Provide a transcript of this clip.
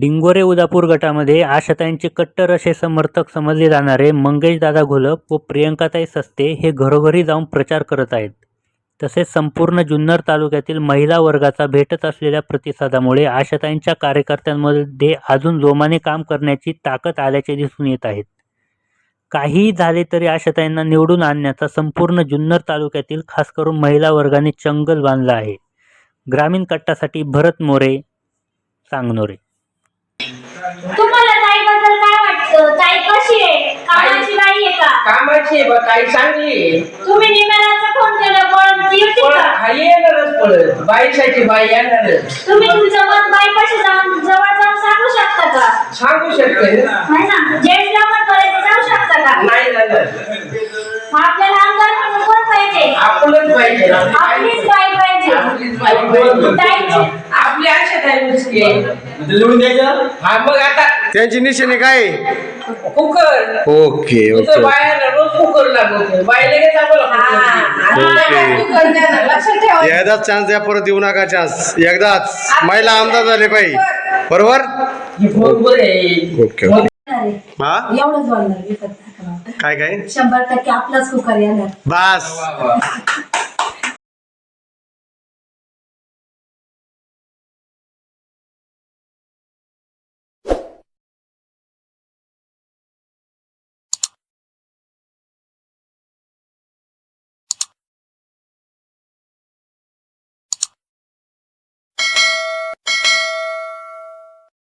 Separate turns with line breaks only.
डिंगोरे उदापूर गटामध्ये आशाताईंचे कट्टर असे समर्थक समजले जाणारे मंगेशदादा घोलप व प्रियंकाताई सस्ते हे घरोघरी जाऊन प्रचार करत आहेत. तसेच संपूर्ण जुन्नर तालुक्यातील महिला वर्गाचा भेटत असलेल्या प्रतिसादामुळे आशाताईंच्या कार्यकर्त्यांमध्ये अजून जोमाने काम करण्याची ताकद आल्याचे दिसून येत आहेत. काहीही झाले तरी आशाताईंना निवडून आणण्याचा संपूर्ण जुन्नर तालुक्यातील खास करून महिला वर्गाने चंगल बांधला आहे. ग्रामीण कट्टासाठी भरत मोरे सांगनोरे.
तुम्हाला ताईबद्दल काय वाटतं? ताई कशी आहे? कामाची बाई आहे का?
कामाची आहे बा ताई चांगली आहे.
तुम्ही निमेराचा फोन केला पण ती येते
पण
का?
हा येणारच पडत बाईसाठी बाई येणारच.
तुम्ही तुमचं मत बाईपाशी जाऊन जवळ जाऊन सांगू शकता का?
सांगू शकते. ना
नाही ना? जेंट्सला मत पर्यंत जाऊ शकता का?
नाही जाणार
मग आपल्याला आमदार म्हणून कोण पाहिजे?
आपलंच पाहिजे.
आपलीच बाई पाहिजे.
आपलीच बाई पाहिजे.
ताईची
लिहून द्यायचं
हा मग आता
त्यांची निशाणी काय आहे?
कुकर.
ओके ओके
बायाला रोज कुकर लागतो बाई लगेच आम्हाला
ओके.
कुकर द्या ना, लक्षात ठेवा.
एकदाच चान्स द्या परत देऊ नका चान्स एकदाच. महिला आमदार झाले पाहिजे. बरोबर?
बरोबर आहे
ओके.
मग
हा?
एवढंच बोलणार.
काय काय?
शंभर टक्के आपलाच कुकर येणार.
बस.